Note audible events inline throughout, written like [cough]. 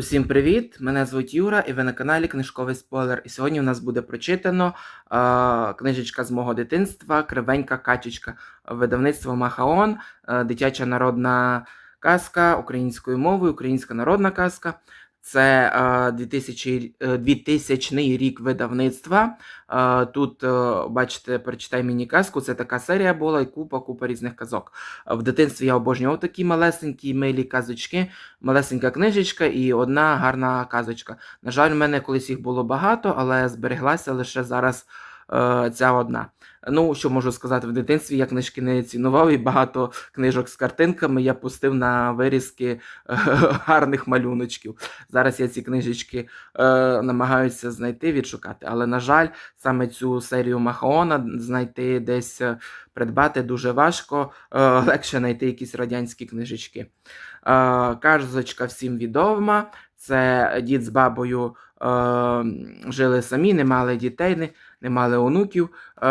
Усім привіт! Мене звуть Юра, і ви на каналі Книжковий Спойлер. І сьогодні у нас буде прочитано е, книжечка з мого дитинства Кривенька качечка, видавництво Махаон, е, дитяча народна казка українською мовою, українська народна казка. Це е, 2000, е, 2000 рік видавництва. Е, Тут, е, бачите, прочитай мені казку. Це така серія була і купа, купа різних казок. Е, В дитинстві я обожнював такі малесенькі милі казочки малесенька книжечка і одна гарна казочка. На жаль, в мене колись їх було багато, але збереглася лише зараз е, ця одна. Ну, що можу сказати, в дитинстві я книжки не цінував, і багато книжок з картинками я пустив на вирізки е, [laughs] гарних малюночків. Зараз я ці книжечки е, намагаюся знайти, відшукати. Але, на жаль, саме цю серію Махаона знайти десь е, придбати дуже важко, е, [laughs] легше знайти якісь радянські книжечки. Е, Казочка всім відома. Це дід з бабою е, жили самі, не мали дітей, не, мали онуків. Е,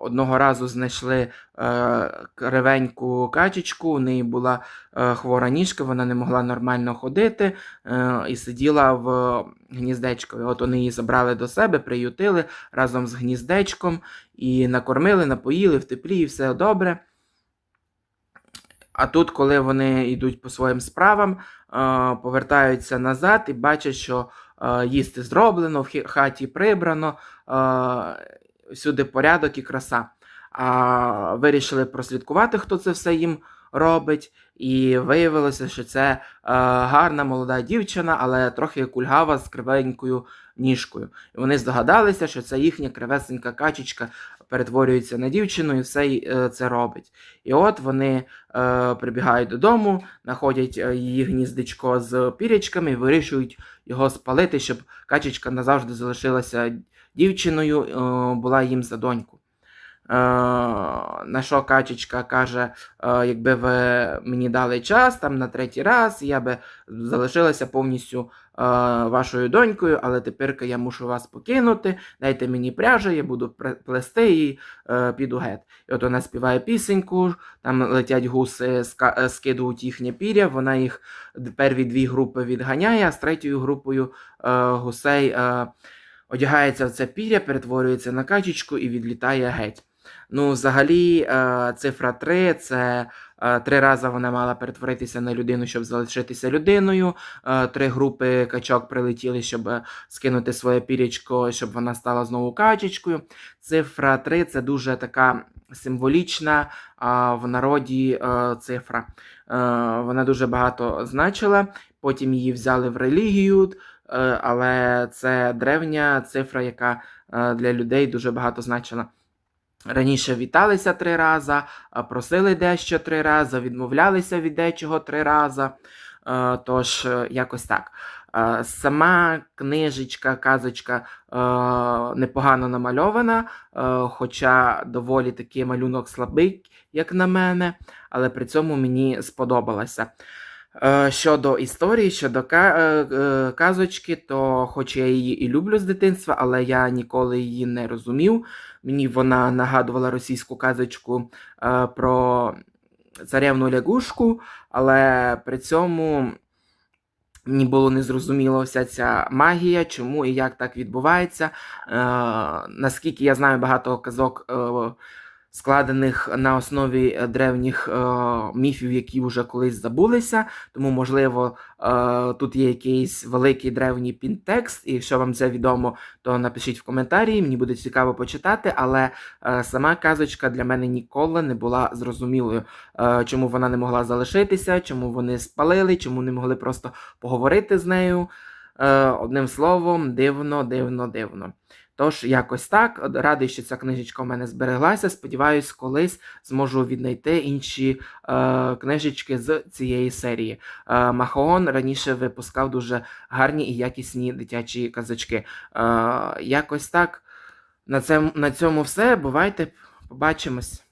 одного разу знайшли е, кривеньку качечку, у неї була е, хвора ніжка, вона не могла нормально ходити е, і сиділа в гніздечку. От вони її забрали до себе, приютили разом з гніздечком і накормили, напоїли в теплі, і все добре. А тут, коли вони йдуть по своїм справам, повертаються назад і бачать, що їсти зроблено, в хаті прибрано, всюди порядок і краса. А вирішили прослідкувати, хто це все їм робить, і виявилося, що це гарна молода дівчина, але трохи кульгава з кривенькою ніжкою. І вони здогадалися, що це їхня кривесенька качечка перетворюється на дівчину і все е, це робить. І от вони е, прибігають додому, знаходять е, її гніздечко з пірячками вирішують його спалити, щоб качечка назавжди залишилася дівчиною, е, була їм за доньку. Е, на що качечка каже: е, якби ви мені дали час там на третій раз, я би залишилася повністю е, вашою донькою, але тепер я мушу вас покинути. Дайте мені пряжі, я буду плести і піду геть. І от вона співає пісеньку, там летять гуси, скидують їхнє пір'я, вона їх перві дві групи відганяє, а з третьою групою гусей одягається в це пір'я, перетворюється на качечку і відлітає геть. Ну, взагалі, е, цифра 3 це е, три рази вона мала перетворитися на людину, щоб залишитися людиною. Е, Три групи качок прилетіли, щоб скинути своє пірячко, щоб вона стала знову качечкою. Цифра 3 це дуже така символічна в народі цифра. Вона дуже багато значила. Потім її взяли в релігію, але це древня цифра, яка для людей дуже багато значила. Раніше віталися три рази, просили дещо три рази, відмовлялися від дечого три рази. Е, Тож, е, якось так. Е, Сама книжечка, казочка непогано намальована, хоча доволі такий малюнок слабий, як на мене, але при цьому мені сподобалося. Е, Щодо історії, щодо е, е, казочки, то хоч я її і люблю з дитинства, але я ніколи її не розумів. Мені вона нагадувала російську казочку про царевну лягушку, але при цьому мені було незрозуміло вся ця магія, чому і як так відбувається. Наскільки я знаю багато казок. Складених на основі е, древніх е, міфів, які вже колись забулися. Тому, можливо, е, тут є якийсь великий древній підтекст, і якщо вам це відомо, то напишіть в коментарі, мені буде цікаво почитати, але е, сама казочка для мене ніколи не була зрозумілою, е, чому вона не могла залишитися, чому вони спалили, чому не могли просто поговорити з нею. Е, Одним словом, дивно, дивно, дивно. Тож, якось так. Радий, що ця книжечка у мене збереглася. Сподіваюсь, колись зможу віднайти інші е, книжечки з цієї серії. Е, Махаон раніше випускав дуже гарні і якісні дитячі казочки. Е, якось так. На, цьому, на цьому все. Бувайте, побачимось.